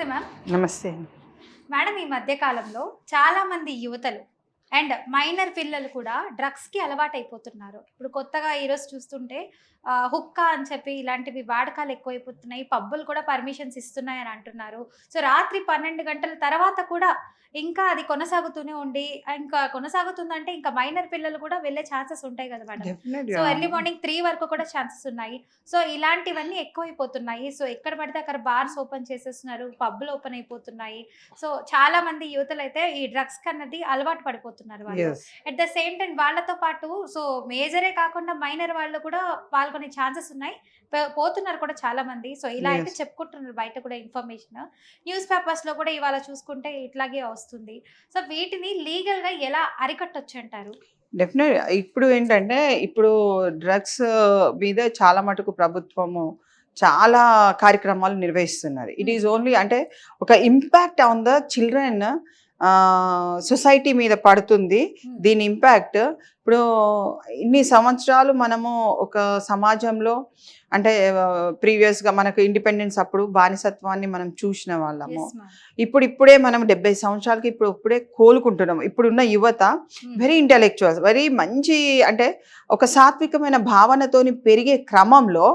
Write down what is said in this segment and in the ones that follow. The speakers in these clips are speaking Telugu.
నమస్తే మ్యామ్. నమస్తే. మేడం ఈ మధ్య కాలంలో చాలా మంది యువతలు అండ్ మైనర్ పిల్లలు కూడా డ్రగ్స్కి అలవాటు అయిపోతున్నారు ఇప్పుడు కొత్తగా ఈరోజు చూస్తుంటే హుక్కా అని చెప్పి ఇలాంటివి వాడకాలు ఎక్కువైపోతున్నాయి పబ్బులు కూడా పర్మిషన్స్ ఇస్తున్నాయి అని అంటున్నారు. సో రాత్రి పన్నెండు గంటల తర్వాత కూడా ఇంకా అది కొనసాగుతూనే ఉండి ఇంకా కొనసాగుతుందంటే ఇంకా మైనర్ పిల్లలు కూడా వెళ్ళే ఛాన్సెస్ ఉంటాయి కదా madam. So early morning three వరకు కూడా ఛాన్సెస్ ఉన్నాయి. సో ఇలాంటివన్నీ ఎక్కువైపోతున్నాయి. సో ఎక్కడ పడితే అక్కడ బార్స్ ఓపెన్ చేసేస్తున్నారు పబ్లు ఓపెన్ అయిపోతున్నాయి. సో చాలా మంది యువతలు అయితే ఈ డ్రగ్స్ కన్నది అలవాటు పడిపోతున్నారు వాళ్ళు. అట్ ద సేమ్ టైం వాళ్ళతో పాటు సో మేజరే కాకుండా మైనర్ వాళ్ళు కూడా పాల్గొనే ఛాన్సెస్ ఉన్నాయి. పోతున్నారు కూడా చాలా మంది. సో ఇలా అయితే. చెప్పుకుంటున్నారు బయట కూడా ఇన్ఫర్మేషన్. న్యూస్ పేపర్స్లో కూడా ఇవాళ చూసుకుంటే ఇట్లాగే వస్తుంది. సో వీటిని లీగల్గా ఎలా అరికట్టొచ్చు అంటారు డెఫినెట్. ఇప్పుడు ఏంటంటే ఇప్పుడు డ్రగ్స్ మీద చాలా మటుకు ప్రభుత్వము చాలా కార్యక్రమాలు నిర్వహిస్తున్నారు. ఇట్ ఈజ్ ఓన్లీ అంటే ఒక impact on the children society మీద పడుతుంది. దీని ఇంపాక్ట్ ఇప్పుడు ఇన్ని సంవత్సరాలు మనము ఒక సమాజంలో అంటే ప్రీవియస్గా మనకు ఇండిపెండెన్స్ అప్పుడు బానిసత్వాన్ని మనం చూసిన వాళ్ళము. ఇప్పుడు ఇప్పుడే మనం డెబ్బై సంవత్సరాలకి ఇప్పుడు ఇప్పుడే కోలుకుంటున్నాం ఇప్పుడున్న యువత. వెరీ ఇంటెలెక్చువల్స్ వెరీ మంచి అంటే ఒక సాత్వికమైన భావనతోని పెరిగే క్రమంలో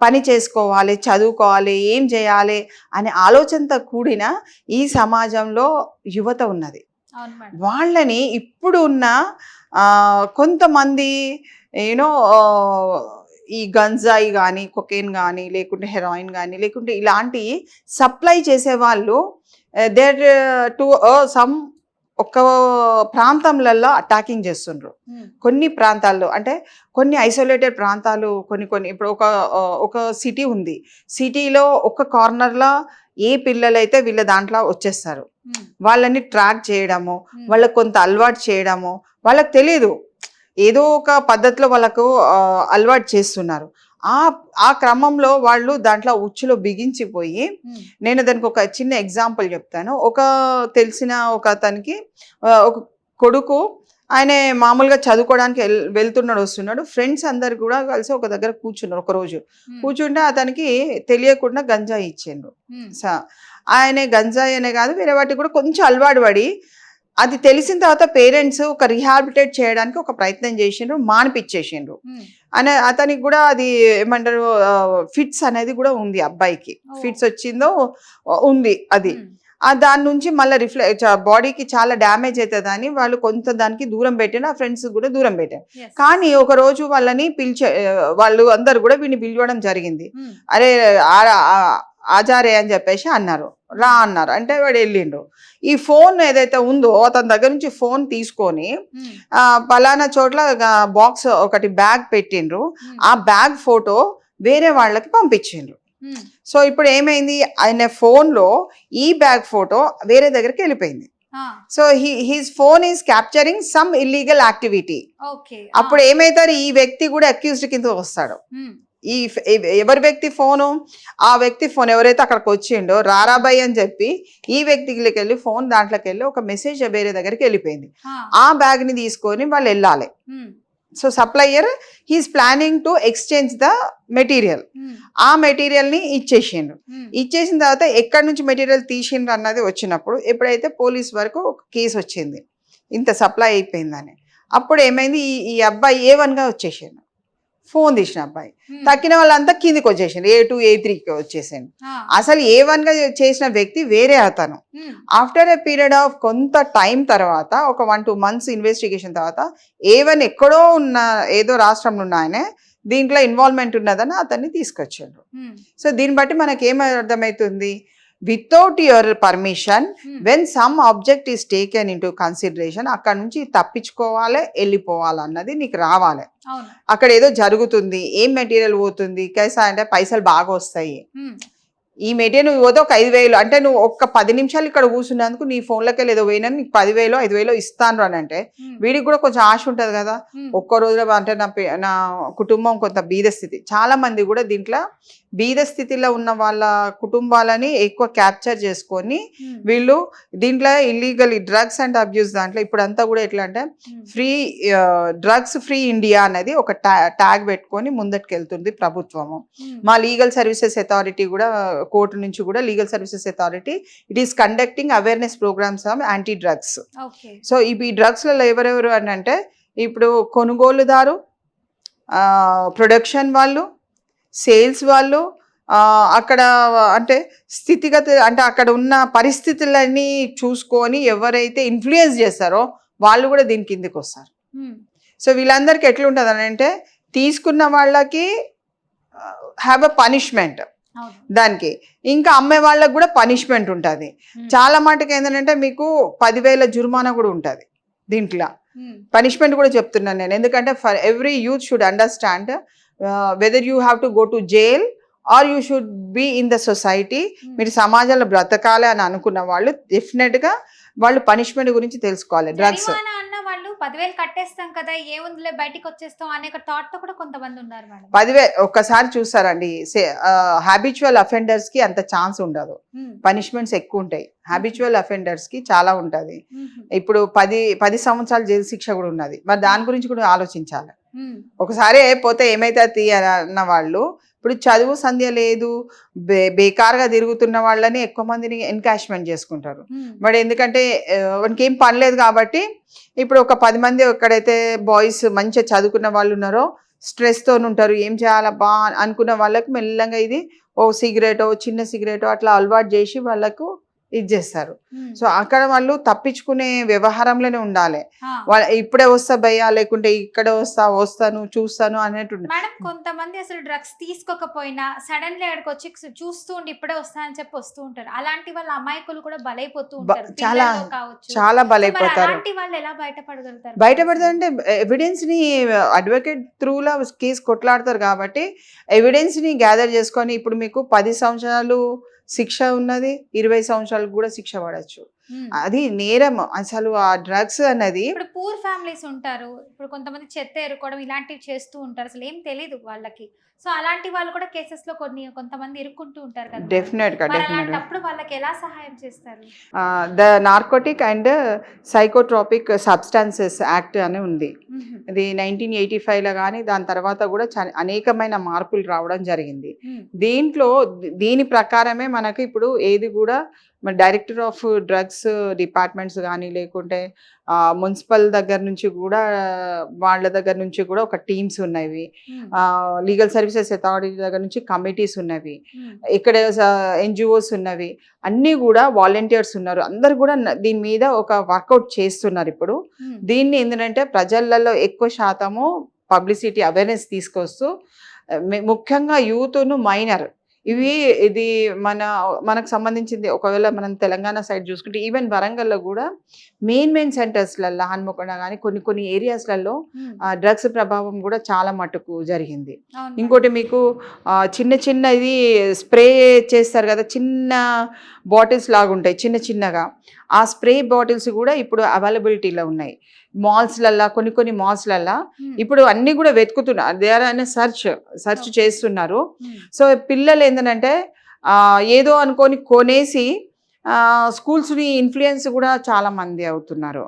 పని చేసుకోవాలి చదువుకోవాలి ఏం చేయాలి అనే ఆలోచనతో కూడిన ఈ సమాజంలో యువత ఉన్నది వాళ్ళని ఇప్పుడు ఉన్న కొంతమంది యూనో ఈ గంజాయి కానీ కొకేన్ కానీ లేకుంటే హెరాయిన్ కానీ లేకుంటే ఇలాంటి సప్లై చేసే వాళ్ళు దేర్ టు సమ్ ఒక ప్రాంతంలలో అటాకింగ్ చేస్తుండ్రు. కొన్ని ప్రాంతాల్లో అంటే కొన్ని ఐసోలేటెడ్ ప్రాంతాలు కొన్ని కొన్ని ఇప్పుడు ఒక ఒక సిటీ ఉంది సిటీలో ఒక కార్నర్లో ఏ పిల్లలైతే వీళ్ళ దాంట్లో వచ్చేస్తారు. వాళ్ళని ట్రాక్ చేయడము. వాళ్ళకి కొంత అలవాటు చేయడము వాళ్ళకి తెలియదు ఏదో ఒక పద్ధతిలో వాళ్ళకు అలవాటు చేస్తున్నారు. ఆ ఆ క్రమంలో వాళ్ళు దాంట్లో ఉచ్చులో బిగించిపోయి. నేను దానికి ఒక చిన్న ఎగ్జాంపుల్ చెప్తాను. ఒక తెలిసిన ఒక అతనికి ఒక కొడుకు ఆయన మామూలుగా చదువుకోవడానికి వెళ్తున్నాడు వస్తున్నాడు. ఫ్రెండ్స్ అందరు కూడా కలిసి ఒక దగ్గర కూర్చున్నారు ఒక రోజు. కూర్చుంటే అతనికి తెలియకుండా గంజాయి ఇచ్చిండ్రు. ఆయన గంజాయి అనే కాదు వేరే వాటికి కూడా కొంచెం అలవాటు పడి అది తెలిసిన తర్వాత పేరెంట్స్ ఒక రిహాబిలిటేట్ చేయడానికి ఒక ప్రయత్నం చేసిండ్రు మానిపించేసిండ్రు. అనే అతనికి కూడా అది ఏమంటారు ఫిట్స్ అనేది కూడా ఉంది అబ్బాయికి. ఫిట్స్ వచ్చిందో ఉంది అది. ఆ దాని నుంచి మళ్ళీ రిఫ్లెక్ట్ బాడీకి చాలా డ్యామేజ్ అవుతుంది అని వాళ్ళు కొంత దానికి దూరం పెట్టారు ఆ ఫ్రెండ్స్ కూడా దూరం పెట్టారు. కానీ ఒక రోజు వాళ్ళని పిలిచే వాళ్ళు అందరు కూడా వీడిని పిలవడం జరిగింది. అరే ఆ- ఆ- ఆచారే అని చెప్పేసి అన్నారు రా అన్నారు అంటే వాడు వెళ్ళిండు ఈ ఫోన్ ఏదైతే ఉందో అతని దగ్గర నుంచి ఫోన్ తీసుకొని. ఆ, పలానా చోట్ల బాక్స్ ఒకటి బ్యాగ్ పెట్టిండ్రు. ఆ బ్యాగ్ ఫోటో వేరే వాళ్ళకి పంపించిండ్రు. సో ఇప్పుడు ఏమైంది ఆయన ఫోన్లో ఈ బ్యాగ్ ఫోటో వేరే దగ్గరికి వెళ్ళిపోయింది. So he he's phone is capturing some illegal activity. అప్పుడు ఏమైతారు ఈ వ్యక్తి కూడా అక్యూజ్డ్ కింద వస్తాడు. ఈ ఎవరి వ్యక్తి ఫోను? ఆ వ్యక్తి ఫోన్ ఎవరైతే అక్కడికి వచ్చిండో రారాబాయ్ అని చెప్పి ఈ వ్యక్తికి వెళ్ళి ఫోన్ దాంట్లోకి వెళ్ళి ఒక మెసేజ్ వేరే దగ్గరికి వెళ్ళిపోయింది. ఆ. బ్యాగ్ని తీసుకొని వాళ్ళు వెళ్ళాలి. So supplier he's planning to exchange the material. ఆ మెటీరియల్ని ఇచ్చేసిండ్రు. ఇచ్చేసిన తర్వాత ఎక్కడి నుంచి మెటీరియల్ తీసిండ్రు అన్నది వచ్చినప్పుడు ఎప్పుడైతే పోలీస్ వరకు ఒక కేసు వచ్చింది. ఇంత సప్లై అయిపోయిందని. అప్పుడు ఏమైంది? ఈ ఈ అబ్బాయి ఏ వన్గా వచ్చేసిండు. ఫోన్ తీసిన అబ్బాయి. తక్కిన వాళ్ళంతా కిందికి వచ్చేసిండు ఏ టూ ఏ త్రీకి వచ్చేసిండు Ah. అసలు ఏ వన్గా చేసిన వ్యక్తి వేరే అతను. ఆఫ్టర్ ఏ పీరియడ్ ఆఫ్ కొంత టైం తర్వాత ఒక వన్ టూ మంత్స్ ఇన్వెస్టిగేషన్ తర్వాత ఏ వన్ ఎక్కడో ఉన్న ఏదో రాష్ట్రంలో ఉన్న ఆయన దీంట్లో ఇన్వాల్వ్మెంట్ ఉన్నదని అతన్ని తీసుకొచ్చాడు. సో దీన్ని బట్టి మనకి ఏం అర్థమవుతుంది without your permission. When some object is taken into consideration అక్కడ నుంచి తప్పించుకోవాలి వెళ్ళిపోవాలి అన్నది నీకు రావాలి అక్కడ ఏదో జరుగుతుంది ఏం మెటీరియల్ పోతుంది కైసా అంటే పైసలు బాగా వస్తాయి Hmm. ఈ మెటీరియల్ నువ్వు పోతే ఒక ఐదు వేలు అంటే నువ్వు ఒక్క పది నిమిషాలు ఇక్కడ కూర్చున్నందుకు నీ ఫోన్లోకి ఏదో పోయినా నీకు పదివేలు ఐదు వేలు ఇస్తాను అని అంటే Hmm. వీడికి కూడా కొంచెం ఆశ ఉంటుంది కదా Hmm. ఒక్క రోజులో అంటే నా నా కుటుంబం కొంత బీద స్థితి చాలా మంది కూడా దీంట్లో బీద స్థితిలో ఉన్న వాళ్ళ కుటుంబాలని ఎక్కువ క్యాప్చర్ చేసుకొని వీళ్ళు దీంట్లో ఇల్లీగల్ డ్రగ్స్ అండ్ అబ్యూస్ దాంట్లో ఇప్పుడు అంతా కూడా ఎట్లా అంటే ఫ్రీ డ్రగ్స్ ఫ్రీ ఇండియా అనేది ఒక ట్యాగ్ పెట్టుకొని ముందటికి వెళ్తుంది ప్రభుత్వము మా లీగల్ సర్వీసెస్ అథారిటీ కూడా కోర్టు నుంచి కూడా legal services authority it is conducting awareness programmes of anti drugs so ఇవి ఈ డ్రగ్స్లలో ఎవరెవరు అని అంటే ఇప్పుడు కొనుగోలుదారు ప్రొడక్షన్ వాళ్ళు సేల్స్ వాళ్ళు అక్కడ అంటే స్థితిగత అంటే అక్కడ ఉన్న పరిస్థితులన్నీ చూసుకొని ఎవరైతే ఇన్ఫ్లుయెన్స్ చేస్తారో వాళ్ళు కూడా దీని కిందకి వస్తారు. సో వీళ్ళందరికీ ఎట్లుంటుంది అని అంటే తీసుకున్న వాళ్ళకి హ్యావ్ అ పనిష్మెంట్ దానికి. ఇంకా అమ్మే వాళ్ళకి కూడా పనిష్మెంట్ ఉంటుంది. చాలా మటుకు ఏంటంటే మీకు పదివేల జుర్మానా కూడా ఉంటుంది దీంట్లో. పనిష్మెంట్ కూడా చెప్తున్నాను నేను. ఎందుకంటే for every youth should understand whether you have to go to jail or you should be in the society. మీరు సమాజంలో బ్రతకాలి అని అనుకున్న వాళ్ళు డెఫినెట్గా వాళ్ళు పనిష్మెంట్ గురించి తెలుసుకోవాలి. డ్రగ్స్ వాళ్ళు పదివేలు కట్టేస్తాం కదా ఏముందిలే బయటికి వచ్చేస్తాం అనే థాట్తో కూడా కొంతమంది ఉన్నారు మేడం. పదివే ఒక్కసారి చూస్తారండి హ్యాబిచువల్ అఫెండర్స్కి అంత ఛాన్స్ ఉండదు. పనిష్మెంట్స్ ఎక్కువ ఉంటాయి. హ్యాబిచువల్ అఫెండర్స్కి చాలా ఉంటది. ఇప్పుడు పది పది సంవత్సరాల జైలు శిక్ష కూడా ఉన్నది. మరి దాని గురించి కూడా ఆలోచించాలి. ఒకసారి పోతే ఏమైతుంది అన్న వాళ్ళు ఇప్పుడు చదువు సంధ్య లేదు బే బేకార్గా తిరుగుతున్న వాళ్ళని ఎక్కువ మందిని ఎన్కాష్మెంట్ చేసుకుంటారు. మరి ఎందుకంటే వానికి ఏం పని లేదు కాబట్టి ఇప్పుడు ఒక పది మంది ఎక్కడైతే బాయ్స్ మంచిగా చదువుకున్న వాళ్ళు ఉన్నారో స్ట్రెస్తో ఉంటారు. ఏం చేయాలబ్బా అనుకున్న వాళ్ళకి మెల్లగా ఇది ఓ సిగరెటో చిన్న సిగరెటో అట్లా అలవాటు చేసి వాళ్ళకు ఇది చేస్తారు ఉమ్. సో అక్కడ వాళ్ళు తప్పించుకునే వ్యవహారంలోనే ఉండాలి. వాళ్ళ ఇప్పుడే వస్తా భయ్యా లేకుంటే ఇక్కడ వస్తా వస్తాను చూస్తాను అనేట్టు మేడం కొంతమంది అసలు డ్రగ్స్ తీసుకోకపోయినా సడన్గా ఇక్కడికి వచ్చి చూస్తూ ఉండి ఇప్పుడే వస్తానని చెప్పి వస్తూ ఉంటారు. అలాంటి వాళ్ళ అమాయకులు కూడా బలైపోతూ ఉంటారు. చాలా- చాలా బలైపోతారు. అలాంటి వాళ్ళు ఎలా బయటపడగలుగుతారు? బయటపడదంటే ఎవిడెన్స్ని అడ్వకేట్ త్రూలా కేసు కొట్లాడతారు కాబట్టి ఎవిడెన్స్ని గ్యాదర్ చేసుకొని ఇప్పుడు మీకు పది సంవత్సరాలు శిక్ష ఉన్నది ఇరవై సంవత్సరాలకు కూడా శిక్ష పడచ్చు. అది నేరం. అసలు ఆ డ్రగ్స్ అన్నది ఇప్పుడు పూర్ ఫ్యామిలీస్ ఉంటారు. ఇప్పుడు కొంతమంది చెత్త ఎరుకోవడం ఇలాంటివి చేస్తూ ఉంటారు. అసలు ఏం తెలియదు వాళ్ళకి. సో అలాంటి వాళ్ళు కూడా కేసెస్లో కొన్ని కొంతమంది ఇరుక్కుంటూ ఉంటారు కదా. డెఫినెట్గా డెఫినెట్గా అలాంటప్పుడు వాళ్ళకి ఎలా సహాయం చేస్తారు? The narcotic and psychotropic substances act అని ఉంది. ఇది నైన్టీన్ ఎయిటీ ఫైవ్లో కానీ దాని తర్వాత కూడా అనేకమైన మార్పులు రావడం జరిగింది. దీంట్లో దీని ప్రకారమే మనకి ఇప్పుడు ఏది కూడా మన డైరెక్టర్ ఆఫ్ డ్రగ్స్ డిపార్ట్మెంట్స్ కానీ లేకుంటే మున్సిపల్ దగ్గర నుంచి కూడా వాళ్ళ దగ్గర నుంచి కూడా ఒక టీమ్స్ ఉన్నవి. లీగల్ సర్వీసెస్ అథారిటీ దగ్గర నుంచి కమిటీస్ ఉన్నవి. ఇక్కడ ఎన్జిఓస్ ఉన్నవి. అన్నీ కూడా వాలంటీర్స్ ఉన్నారు. అందరు కూడా దీని మీద ఒక వర్కౌట్ చేస్తున్నారు ఇప్పుడు. దీన్ని ఏంటంటే ప్రజలలో ఎక్కువ శాతము పబ్లిసిటీ అవేర్నెస్ తీసుకొస్తూ ముఖ్యంగా యూత్ను మైనర్ ఇవి ఇది మన మనకు సంబంధించింది ఒకవేళ మనం తెలంగాణ సైడ్ చూసుకుంటే ఈవెన్ వరంగల్లో కూడా మెయిన్ మెయిన్ సెంటర్స్లలో హన్మకొండ కానీ కొన్ని కొన్ని ఏరియాస్లలో డ్రగ్స్ ప్రభావం కూడా చాలా మటుకు జరిగింది. ఇంకోటి మీకు చిన్న చిన్న ఇది స్ప్రే చేస్తారు కదా చిన్న బాటిల్స్ లాగా ఉంటాయి చిన్న చిన్నగా. ఆ స్ప్రే బాటిల్స్ కూడా ఇప్పుడు అవైలబిలిటీలో ఉన్నాయి. మాల్స్లల్లా కొన్ని కొన్ని మాల్స్లల్లా ఇప్పుడు అన్ని కూడా వెతుకుతున్నారు దే ఆర్ అనే సర్చ్ సర్చ్. చేస్తున్నారు. సో పిల్లలు ఏంటంటే ఏదో అనుకొని కొనేసి స్కూల్స్ని ఇన్ఫ్లుయెన్స్ కూడా చాలా మంది అవుతున్నారు.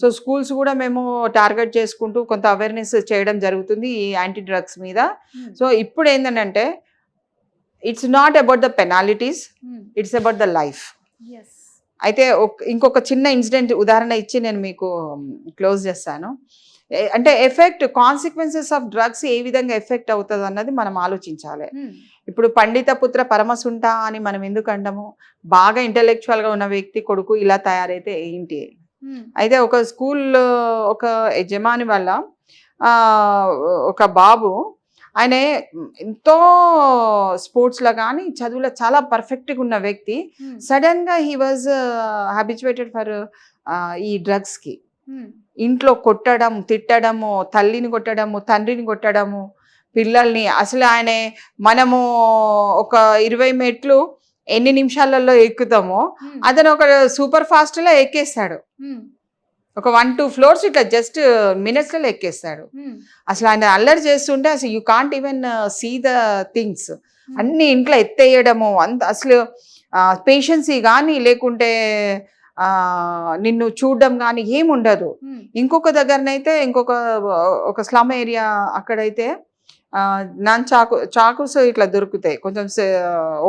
సో స్కూల్స్ కూడా మేము టార్గెట్ చేసుకుంటూ కొంత అవేర్నెస్ చేయడం జరుగుతుంది ఈ యాంటీ డ్రగ్స్ మీద. సో ఇప్పుడు ఏంటంటే it's not about the penalties it's about the life. Yes. అయితే ఇంకొక చిన్న ఇన్సిడెంట్ ఉదాహరణ ఇచ్చి నేను మీకు క్లోజ్ చేస్తాను. అంటే ఎఫెక్ట్ కాన్సిక్వెన్సెస్ ఆఫ్ డ్రగ్స్ ఏ విధంగా ఎఫెక్ట్ అవుతుంది అన్నది మనం ఆలోచించాలి. ఇప్పుడు పండిత పుత్ర పరమసుంట అని మనం ఎందుకు అంటాము? బాగా intellectual గా ఉన్న వ్యక్తి కొడుకు ఇలా తయారైతే ఏంటి? అయితే ఒక స్కూల్ ఒక యజమాని వల్ల ఒక బాబు ఆయన ఎంతో స్పోర్ట్స్లో కానీ చదువులో చాలా పర్ఫెక్ట్గా ఉన్న వ్యక్తి. సడన్గా హీ వాజ్ హ్యాబిచువేటెడ్ ఫర్ ఈ డ్రగ్స్కి ఇంట్లో కొట్టడం తిట్టడము తల్లిని కొట్టడము తండ్రిని కొట్టడము పిల్లల్ని అసలు ఆయన మనము ఒక ఇరవై మెట్లు ఎన్ని నిమిషాలలో ఎక్కుతామో అతను ఒక సూపర్ ఫాస్ట్లో ఎక్కేస్తాడు. ఒక వన్ టూ ఫ్లోర్స్ ఇట్లా జస్ట్ మినిట్స్లో ఎక్కేస్తాడు. ఉమ్, అసలు ఆయన అల్లరి చేస్తుంటే అసలు you can't even see the things అన్ని ఇంట్లో ఎత్తేయడము అంత అసలు పేషెన్సీ కానీ లేకుంటే నిన్ను చూడడం కానీ ఏమి ఉండదు. ఉమ్, ఇంకొక దగ్గరనైతే ఇంకొక ఒక స్లమ్ ఏరియా అక్కడైతే నాన్ చాకు చాకుస్ ఇట్లా దొరుకుతాయి. కొంచెం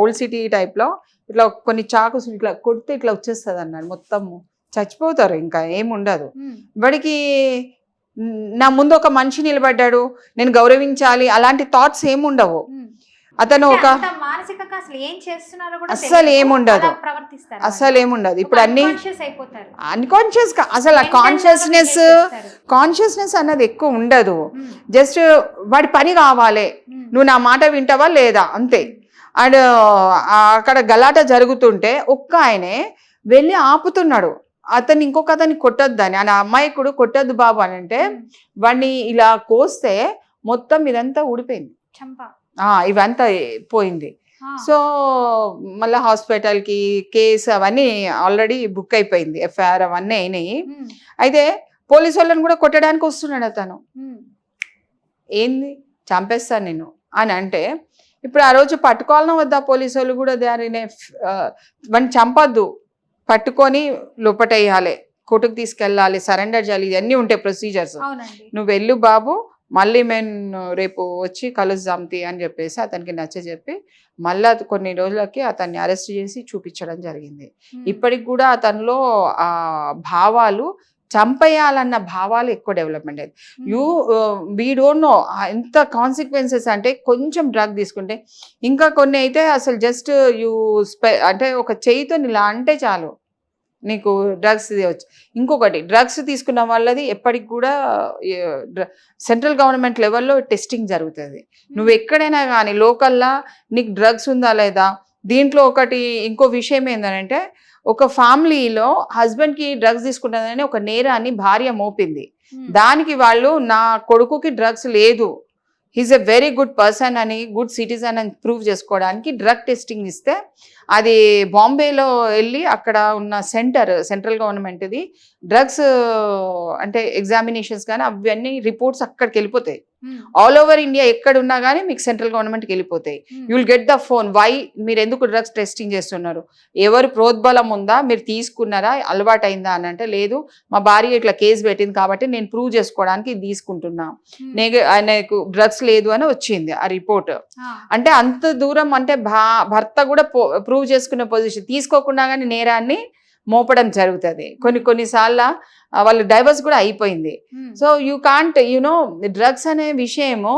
ఓల్డ్ సిటీ టైప్లో ఇట్లా కొన్ని చాకుస్ ఇట్లా కొడితే ఇట్లా వచ్చేస్తుంది అన్నాడు మొత్తం చచ్చిపోతారు ఇంకా ఏమి ఉండదు. ఉమ్, వాడికి నా ముందు ఒక మనిషి నిలబడ్డాడు నేను గౌరవించాలి అలాంటి థాట్స్ ఏముండవు. అతను ఒక అసలు అస్సలు. ఏముండదు. అసలు ఏముండదు ఇప్పుడు అన్ని అన్కాన్షియస్ అసలు కాన్షియస్నెస్. కాన్షియస్నెస్ అన్నది ఎక్కువ ఉండదు. జస్ట్ వాడి పని కావాలి. నువ్వు నా మాట వింటావా లేదా? అంతే. అండ్ అక్కడ గలాట జరుగుతుంటే ఒక్క ఆయనే వెళ్ళి ఆపుతున్నాడు. అతను ఇంకొక అతన్ని కొట్టొద్దని. ఆయన అమ్మాయికుడు కొట్టొద్దు బాబు అని అంటే వాడిని ఇలా కోస్తే మొత్తం ఇదంతా ఊడిపోయింది. ఆ, ఇవంతా పోయింది. ఆ, సో మళ్ళీ హాస్పిటల్కి కేసు అవన్నీ ఆల్రెడీ బుక్ అయిపోయింది. ఎఫ్ఐఆర్ అవన్నీ అయినాయి. అయితే పోలీసు వాళ్ళని కూడా కొట్టడానికి వస్తున్నాడు అతను. ఏంది? చంపేస్తాను నేను అని అంటే ఇప్పుడు ఆ రోజు పట్టుకోవాలన్నా వద్దా పోలీసు వాళ్ళు కూడా? దారినే వాడిని చంపొద్దు. పట్టుకొని లోపటేయాలి. కోర్టుకు తీసుకెళ్ళాలి సరెండర్ చేయాలి ఇవన్నీ ఉంటాయి ప్రొసీజర్స్. నువ్వు వెళ్ళు బాబు మళ్ళీ మేము రేపు వచ్చి కలుద్దాంతి అని చెప్పేసి అతనికి నచ్చ చెప్పి మళ్ళీ కొన్ని రోజులకి అతన్ని అరెస్ట్ చేసి చూపించడం జరిగింది. ఇప్పటికి కూడా అతనిలో ఆ భావాలు చంపేయాలన్న భావాలు ఎక్కువ డెవలప్మెంట్ అయ్యింది um, you we don't know ఎంత కాన్సిక్వెన్సెస్ అంటే కొంచెం డ్రగ్ తీసుకుంటే ఇంకా కొన్ని అయితే అసలు జస్ట్ యూ స్పె అంటే ఒక చేయితో ఇలా అంటే చాలు. నీకు డ్రగ్స్ వచ్చి ఇంకొకటి డ్రగ్స్ తీసుకున్న వాళ్ళది ఎప్పటికి కూడా సెంట్రల్ గవర్నమెంట్ లెవెల్లో టెస్టింగ్ జరుగుతుంది. నువ్వు ఎక్కడైనా కానీ లోకల్లా నీకు డ్రగ్స్ ఉందా లేదా? దీంట్లో ఒకటి ఇంకో విషయం ఏంటంటే ఒక ఫ్యామిలీలో హస్బెండ్కి డ్రగ్స్ తీసుకుంటుందని ఒక నేరాన్ని భార్య మోపింది. ఉమ్, దానికి వాళ్ళు నా కొడుకుకి డ్రగ్స్ లేదు. He's a very good person అని గుడ్ సిటిజన్ అని ప్రూవ్ చేసుకోవడానికి డ్రగ్ టెస్టింగ్ ఇస్తే అది బాంబేలో వెళ్ళి అక్కడ ఉన్న సెంటర్ సెంట్రల్ గవర్నమెంట్ది డ్రగ్స్ అంటే ఎగ్జామినేషన్స్ కానీ అవన్నీ రిపోర్ట్స్ అక్కడికి వెళ్ళిపోతాయి. ఆల్ ఓవర్ ఇండియా ఎక్కడ ఉన్నా కానీ మీకు సెంట్రల్ గవర్నమెంట్కి వెళ్ళిపోతాయి. ఉమ్, you will get the phone why మీరు ఎందుకు డ్రగ్స్ టెస్టింగ్ చేస్తున్నారు? ఎవరు ప్రోద్బలం ఉందా? మీరు తీసుకున్నారా? అలవాటు అయిందా అని అంటే లేదు. మా భార్య ఇట్లా కేసు పెట్టింది కాబట్టి నేను ప్రూవ్ చేసుకోవడానికి తీసుకుంటున్నా. నేను ఆయనకు డ్రగ్స్ లేదు అని వచ్చింది ఆ రిపోర్ట్ అంటే అంత దూరం అంటే భర్త కూడా ప్రూవ్ చేసుకునే పొజిషన్ తీసుకోకుండా కానీ నేరాన్ని మోపడం జరుగుతుంది. కొన్ని కొన్నిసార్లు వాళ్ళు డైవర్స్ కూడా అయిపోయింది. ఉమ్, so you can't you know drugs అనే విషయము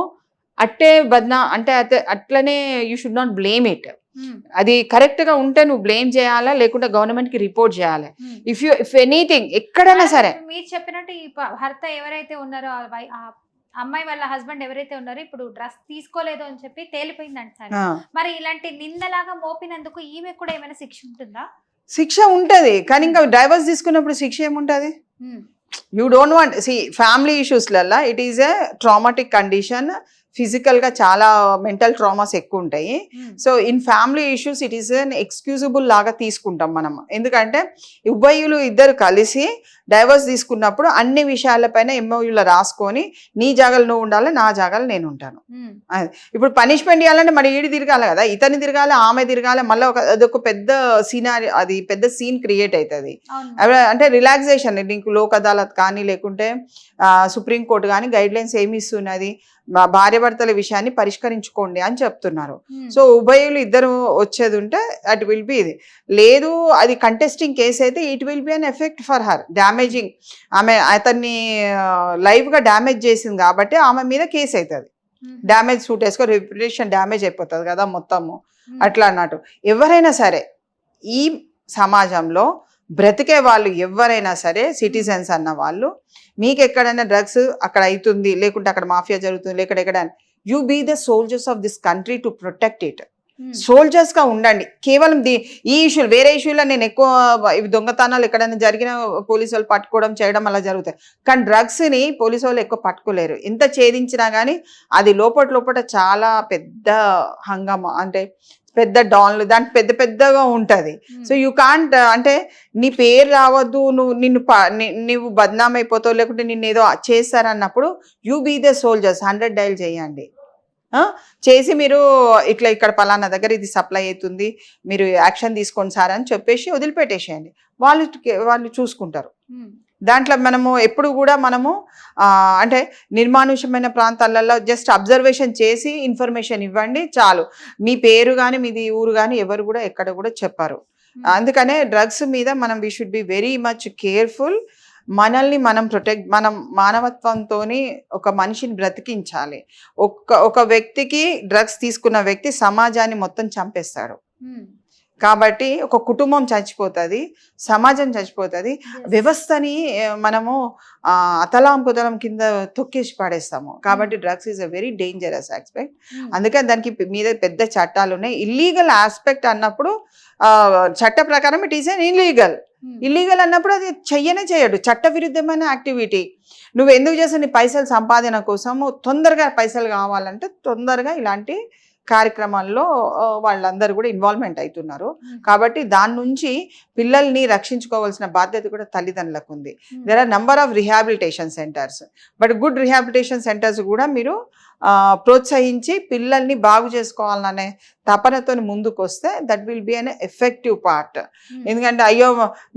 అట్టే బద్నా అంటే అట్లనే you should not blame it. Um, అది కరెక్ట్గా ఉంటే నువ్వు బ్లేమ్ చేయాలా లేకుంటే గవర్నమెంట్కి రిపోర్ట్ చేయాలి. ఇఫ్ యూ ఇఫ్ ఎనీథింగ్ ఎక్కడైనా సరే. మీరు చెప్పినట్టు ఈ భర్త ఎవరైతే ఉన్నారో అమ్మాయి వాళ్ళ హస్బెండ్ ఎవరైతే ఉన్నారో ఇప్పుడు డ్రెస్ తీసుకోలేదు అని చెప్పి తేలిపోయింది అంటారు మరి ఇలాంటి నిందలాగా మోపినందుకు ఈమె కూడా ఏమైనా శిక్ష ఉంటుందా? శిక్ష ఉంటది కానీ ఇంకా డైవర్స్ తీసుకున్నప్పుడు శిక్ష ఏముంటది? You don't want see family ఇష్యూస్లల్లో it is a traumatic condition ఫిజికల్గా చాలా మెంటల్ ట్రామాస్ ఎక్కువ ఉంటాయి so in family issues it is an excusable లాగా తీసుకుంటాం మనం. ఎందుకంటే ఉభయులు ఇద్దరు కలిసి డైవర్స్ తీసుకున్నప్పుడు అన్ని విషయాలపైన ఎంఓయూలో రాసుకొని నీ జాగాలు నువ్వు ఉండాలి నా జాగాలు నేను ఉంటాను. ఇప్పుడు పనిష్మెంట్ ఇవ్వాలంటే మరి ఈడి తిరగాలి కదా ఇతని తిరగాలి ఆమె తిరగాలి మళ్ళీ ఒక అదొక పెద్ద సీనారి అది పెద్ద సీన్ క్రియేట్ అవుతుంది అంటే రిలాక్సేషన్ నీకు లోక్ అదాలత్ కానీ లేకుంటే సుప్రీంకోర్టు కానీ గైడ్ లైన్స్ ఏమి ఇస్తున్నది? మా భార్యాభర్తల విషయాన్ని పరిష్కరించుకోండి అని చెప్తున్నారు. ఉమ్, సో ఉభయులు ఇద్దరు వచ్చేది ఉంటే అట్ విల్ బి ఇది. లేదు అది కంటెస్టింగ్ కేసు అయితే it will be an effect for her. Damaging. ఆమె అతన్ని లైవ్గా డ్యామేజ్ చేసింది కాబట్టి ఆమె మీద కేసు అవుతుంది ఉమ్, డ్యామేజ్ సూట్ వేసుకో రెప్యుటేషన్ డ్యామేజ్ అయిపోతుంది కదా మొత్తము. ఉమ్, అట్లా అన్నట్టు. ఎవరైనా సరే ఈ సమాజంలో బ్రతికే వాళ్ళు ఎవరైనా సరే సిటిజన్స్ అన్న వాళ్ళు మీకు ఎక్కడైనా డ్రగ్స్ అక్కడ అవుతుంది లేకుంటే అక్కడ మాఫియా జరుగుతుంది లేకుంటే ఎక్కడ you be the soldiers of this country to protect it. Um, సోల్జర్స్గా ఉండండి. కేవలం ది ఈ ఇష్యూలు వేరే ఇష్యూలో నేను ఎక్కువ ఇవి దొంగతనాలు ఎక్కడైనా జరిగిన పోలీసు వాళ్ళు పట్టుకోవడం చేయడం అలా జరుగుతాయి. కానీ డ్రగ్స్ని పోలీసు వాళ్ళు ఎక్కువ పట్టుకోలేరు. ఎంత ఛేదించినా కానీ అది లోపల లోపల చాలా పెద్ద హంగామా. అంటే పెద్ద డాన్లు దానికి పెద్ద పెద్దగా ఉంటది. సో యూ కాంట్ అంటే నీ పేరు రావద్దు నువ్వు నిన్ను నువ్వు బద్నాం అయిపోతావు లేకుంటే నిన్ను ఏదో చేస్తారన్నప్పుడు you be the soldiers hundred dial చేయండి. చేసి మీరు ఇట్లా ఇక్కడ పలానా దగ్గర ఇది సప్లై అవుతుంది మీరు యాక్షన్ తీసుకోండి సార్ అని చెప్పేసి వదిలిపెట్టేసేయండి. వాళ్ళు వాళ్ళు చూసుకుంటారు. ఉమ్, దాంట్లో మనము ఎప్పుడు కూడా మనము అంటే నిర్మానుష్యమైన ప్రాంతాలలో జస్ట్ అబ్జర్వేషన్ చేసి ఇన్ఫర్మేషన్ ఇవ్వండి చాలు. మీ పేరు కానీ మీది ఊరు కానీ ఎవరు కూడా ఎక్కడ కూడా చెప్పారు. ఉమ్, అందుకనే డ్రగ్స్ మీద మనం we should be very much careful మనల్ని మనం ప్రొటెక్ట్ మనం మానవత్వంతో ఒక మనిషిని బ్రతికించాలి. ఒక్క ఒక వ్యక్తికి డ్రగ్స్ తీసుకున్న వ్యక్తి సమాజాన్ని మొత్తం చంపేస్తాడు. ఉమ్, కాబట్టి ఒక కుటుంబం చచ్చిపోతుంది సమాజం చచ్చిపోతుంది. వ్యవస్థని మనము అతలాంపుతలం కింద తొక్కేసి పడేస్తాము. కాబట్టి drugs is a very dangerous aspect అందుకని దానికి మీద పెద్ద చట్టాలు ఉన్నాయి. ఇల్లీగల్ ఆస్పెక్ట్ అన్నప్పుడు చట్ట ప్రకారం it is an illegal illegal అన్నప్పుడు అది చెయ్యనే చేయడు చట్ట విరుద్ధమైన యాక్టివిటీ నువ్వు ఎందుకు చేసిన నీ పైసలు సంపాదన కోసము తొందరగా పైసలు కావాలంటే తొందరగా ఇలాంటి కార్యక్రమాల్లో వాళ్ళందరూ కూడా ఇన్వాల్వ్మెంట్ అవుతున్నారు కాబట్టి దాని నుంచి పిల్లల్ని రక్షించుకోవాల్సిన బాధ్యత కూడా తల్లిదండ్రులకు ఉంది. There are number of rehabilitation centres but good rehabilitation centres కూడా మీరు ప్రోత్సహించి పిల్లల్ని బాగు చేసుకోవాలనే తపనతో ముందుకు వస్తే that will be an effective part ఎందుకంటే అయ్యో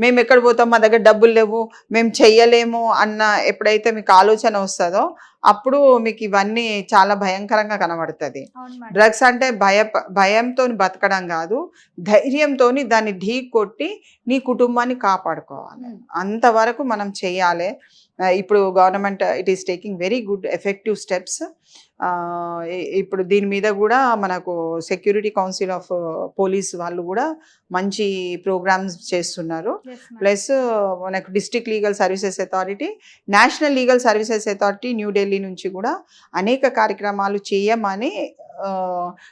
మేము ఎక్కడ పోతాం? మా దగ్గర డబ్బులు లేవు. మేము చెయ్యలేము అన్న ఎప్పుడైతే మీకు ఆలోచన వస్తుందో అప్పుడు మీకు ఇవన్నీ చాలా భయంకరంగా కనబడుతుంది. డ్రగ్స్ అంటే భయ భయంతో బతకడం కాదు. ధైర్యంతో దాన్ని ఢీ కొట్టి నీ కుటుంబాన్ని కాపాడుకోవాలి. ఉమ్, అంతవరకు మనం చేయాలి ఇప్పుడు government it is taking very good effective steps ఇప్పుడు దీని మీద కూడా మనకు సెక్యూరిటీ కౌన్సిల్ ఆఫ్ పోలీస్ వాళ్ళు కూడా మంచి ప్రోగ్రామ్స్ చేస్తున్నారు. ప్లస్ మనకు district legal services authority national legal services authority New Delhi నుంచి కూడా అనేక కార్యక్రమాలు చేయమని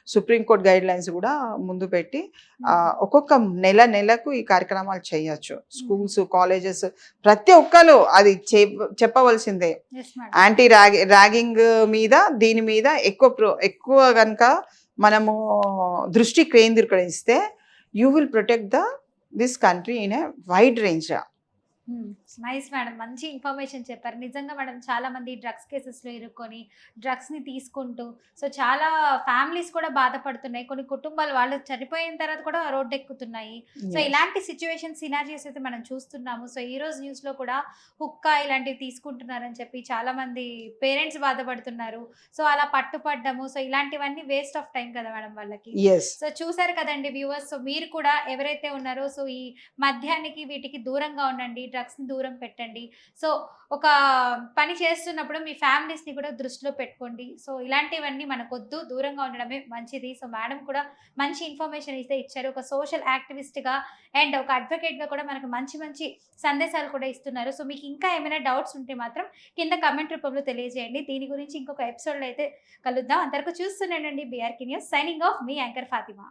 సుప్రీంకోర్టు గైడ్ లైన్స్ కూడా ముందు పెట్టి ఒక్కొక్క నెల నెలకు ఈ కార్యక్రమాలు చేయొచ్చు. స్కూల్స్ కాలేజెస్ ప్రతి ఒక్కరు అది చెప్- చెప్పవలసిందే. యాంటీ ర్యాగ్ ర్యాగింగ్ మీద దీని మీద ఎక్కువ ఎక్కువ కనుక మనము దృష్టి కేంద్రీకరిస్తే you will protect the this country in a wide range nice madam మంచి ఇన్ఫర్మేషన్ చెప్పారు. నిజంగా మేడం చాలా మంది డ్రగ్స్ కేసెస్లో ఇరుక్కొని డ్రగ్స్ని తీసుకుంటూ సో చాలా ఫ్యామిలీస్ కూడా బాధపడుతున్నాయి. కొన్ని కుటుంబాలు వాళ్ళు చనిపోయిన తర్వాత కూడా రోడ్డు ఎక్కుతున్నాయి సో ఇలాంటి సిచ్యువేషన్ సినారియోస్ అయితే మనం చూస్తున్నాము. సో ఈ రోజు న్యూస్లో కూడా హుక్కా ఇలాంటివి తీసుకుంటున్నారని చెప్పి చాలా మంది పేరెంట్స్ బాధపడుతున్నారు. సో అలా పట్టుపడ్డము. సో ఇలాంటివన్నీ వేస్ట్ ఆఫ్ టైం కదా మేడం వాళ్ళకి. సో చూసారు కదండి వ్యూవర్స్ సో మీరు కూడా ఎవరైతే ఉన్నారో సో ఈ మద్యానికి వీటికి దూరంగా ఉండండి. డ్రగ్స్ని దూరం పెట్టండి. సో ఒక పని చేస్తున్నప్పుడు మీ ఫ్యామిలీస్ని కూడా దృష్టిలో పెట్టుకోండి. సో ఇలాంటివన్నీ మనకొద్దు దూరంగా ఉండడమే మంచిది. సో మేడం కూడా మంచి ఇన్ఫర్మేషన్ ఇస్తే ఇచ్చారు. ఒక సోషల్ యాక్టివిస్ట్గా అండ్ ఒక అడ్వకేట్గా కూడా మనకు మంచి మంచి సందేశాలు కూడా ఇస్తున్నారు. సో మీకు ఇంకా ఏమైనా డౌట్స్ ఉంటే మాత్రం కింద కమెంట్ రూపంలో తెలియజేయండి. దీని గురించి ఇంకొక ఎపిసోడ్లో అయితే కలుద్దాం. అంతవరకు చూస్తున్నానండి బీఆర్కి న్యూస్ సైనింగ్ ఆఫ్ మీ యాంకర్ ఫాతిమా.